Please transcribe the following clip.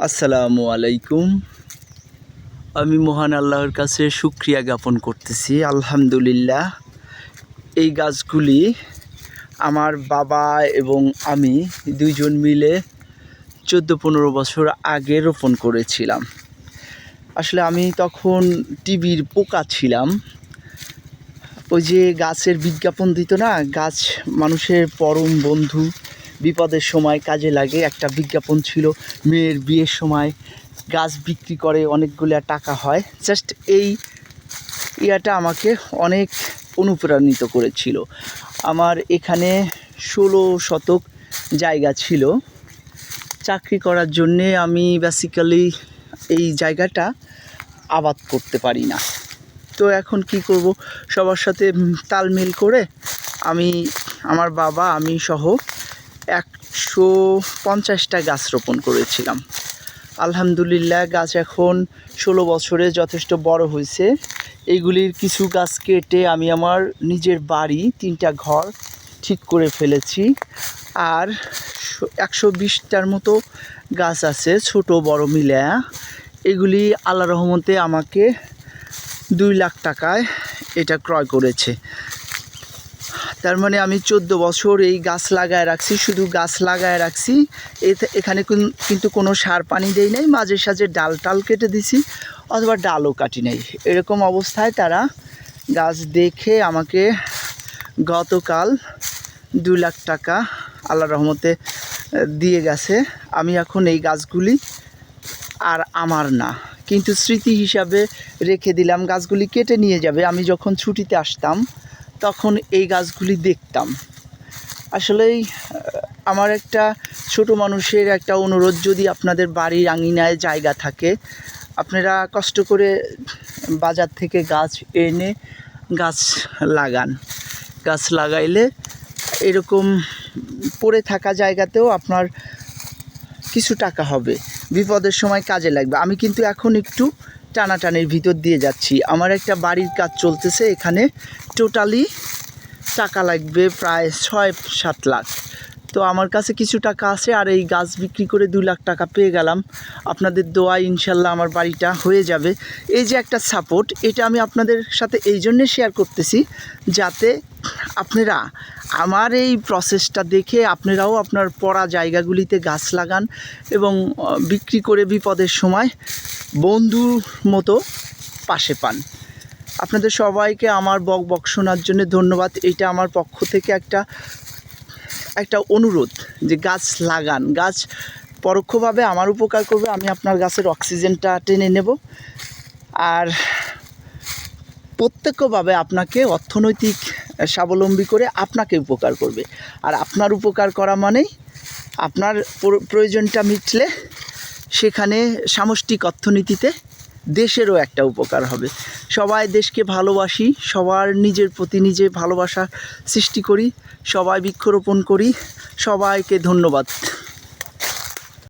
আসসালামু আলাইকুম। আমি মহান আল্লাহর কাছে শুক্রিয়া জ্ঞাপন করতেছি, আলহামদুলিল্লাহ। এই গাছগুলি আমার বাবা এবং আমি দুইজন মিলে চোদ্দ পনেরো বছর আগে রোপণ করেছিলাম। আসলে আমি তখন টিভির পোকা ছিলাম। ওই যে গাছের বিজ্ঞাপন দিত না, গাছ মানুষের পরম বন্ধু। বিপদের সময় কাজে লাগে। একটা বিজ্ঞাপন ছিল, মেয়ের বিয়ের সময় গাছ বিক্রি করে অনেকগুলো টাকা হয়। জাস্ট এই ইয়াটা আমাকে অনেক অনুপ্রাণিত করেছিল। আমার এখানে ষোলো শতক জায়গা ছিল। চাকরি করার জন্যে আমি বেসিক্যালি এই জায়গাটা আবাদ করতে পারি না। তো এখন কি করব? সবার সাথে তালমেল করে আমি, আমার বাবা, আমি সহ একশো পঞ্চাশটা গাছ রোপণ করেছিলাম। আলহামদুলিল্লাহ গাছ এখন ষোলো বছরে যথেষ্ট বড় হয়েছে। এইগুলির কিছু গাছ কেটে আমি আমার নিজের বাড়ি তিনটা ঘর ঠিক করে ফেলেছি। আর একশো বিশটার মতো গাছ আছে, ছোট, বড় মিলে। এগুলি আল্লাহ রহমতে আমাকে দুই লাখ টাকায় এটা ক্রয় করেছে। তার মানে আমি চোদ্দ বছর এই গাছ লাগায় রাখছি, শুধু গাছ লাগায় রাখছি। এখানে কোন- কিন্তু কোনো সার পানি দেই নাই, মাঝে সাঝে ডাল টাল কেটে দিছি, অথবা ডালও কাটি নাই। এরকম অবস্থায় তারা গাছ দেখে আমাকে গতকাল দু লাখ টাকা আল্লাহ রহমতে দিয়ে গেছে। আমি এখন এই গাছগুলি আর আমার না। কিন্তু স্মৃতি হিসাবে রেখে দিলাম, গাছগুলি কেটে নিয়ে যাবে। আমি যখন ছুটিতে আসতাম তখন এই গাছগুলি দেখতাম। আসলেই আমার একটা ছোট মানুষের একটা অনুরোধ যদি আপনাদের বাড়ির আঙিনায় জায়গা থাকে, আপনারা কষ্ট করে বাজার থেকে গাছ এনে গাছ লাগান। গাছ লাগাইলে এরকম পড়ে থাকা জায়গাতেও আপনার কিছু টাকা হবে। বিপদের সময় কাজে লাগবে। আমি কিন্তু এখন একটু টানাটানির ভিতর দিয়ে যাচ্ছি। আমার একটা বাড়ির কাজ চলতেছে, এখানে টোটালি টাকা লাগবে প্রায় ছয়, সাত লাখ। তো আমার কাছে কিছু টাকা আছে আর এই গাছ বিক্রি করে দু লাখ টাকা পেয়ে গেলাম। আপনাদের দোয়া ইনশাল্লাহ আমার বাড়িটা হয়ে যাবে। এই যে একটা সাপোর্ট এটা আমি আপনাদের সাথে এই জন্যে শেয়ার করতেছি যাতে আপনারা আমার এই প্রসেসটা দেখে আপনারাও আপনার পড়া জায়গাগুলিতে গাছ লাগান এবং বিক্রি করে বিপদের সময় বন্ধুর মতো পাশে পান। আপনাদের সবাইকে আমার বক বক শোনার জন্য ধন্যবাদ। এটা আমার পক্ষ থেকে একটা একটা অনুরোধ যে গাছ লাগান। গাছ পরোক্ষভাবে আমার উপকার করবে, আমি আপনার গাছের অক্সিজেনটা টেনে নেব। আর প্রত্যক্ষভাবে আপনাকে অর্থনৈতিক স্বাবলম্বী করে আপনাকে উপকার করবে। আর আপনার উপকার করা মানেই আপনার প্রয়োজনটা মিটলে সেখানে সামষ্টিক অর্থনীতিতে দেশেরও একটা উপকার হবে। সবাই দেশকে ভালোবাসি, সবার নিজের প্রতি নিজে ভালোবাসা সৃষ্টি করি, সবাই বৃক্ষরোপণ করি, সবাইকে ধন্যবাদ।